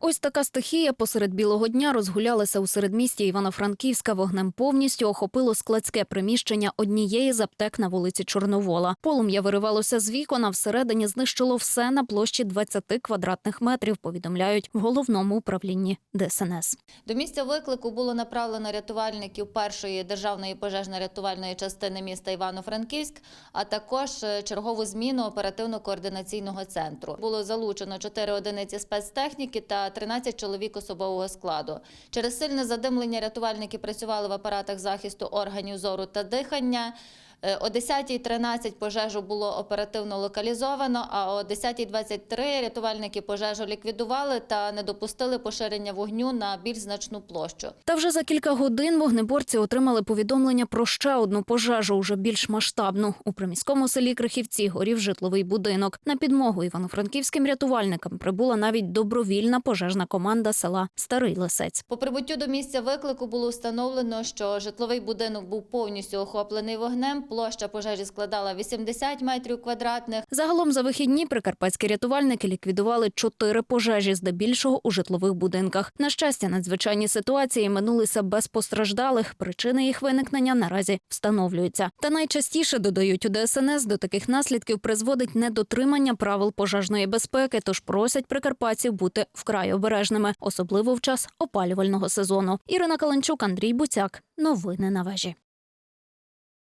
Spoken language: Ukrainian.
Ось така стихія посеред білого дня розгулялася у середмісті Івано-Франківська. Вогнем повністю охопило складське приміщення однієї з аптек на вулиці Чорновола. Полум'я виривалося з вікон, а всередині знищило все на площі 20 квадратних метрів. Повідомляють в головному управлінні ДСНС. До місця виклику було направлено рятувальників першої державної пожежно-рятувальної частини міста Івано-Франківськ, а також е, чергову зміну оперативно-координаційного центру. Було залучено 4 одиниці спецтехніки та 13 чоловік особового складу. Через сильне задимлення рятувальники працювали в апаратах захисту органів зору та дихання. Е, О 10.13 пожежу було оперативно локалізовано, а о 10.23 рятувальники пожежу ліквідували та не допустили поширення вогню на більш значну площу. Та вже за кілька годин вогнеборці отримали повідомлення про ще одну пожежу, уже більш масштабну. У приміському селі Крихівці горів житловий будинок. На підмогу івано-франківським рятувальникам прибула навіть добровільна пожежна команда села Старий Лисець. По прибуттю до місця виклику було встановлено, що житловий будинок був повністю охоплений вогнем. Площа пожежі складала 80 метрів квадратних. Загалом за вихідні прикарпатські рятувальники ліквідували чотири пожежі, здебільшого у житлових будинках. На щастя, надзвичайні ситуації минулися без постраждалих. Причини їх виникнення наразі встановлюються. Та найчастіше додають у ДСНС до таких наслідків призводить недотримання правил пожежної безпеки. Тож просять прикарпатців бути вкрай обережними, особливо в час опалювального сезону. Ірина Каленчук, Андрій Буцяк. Новини на вежі.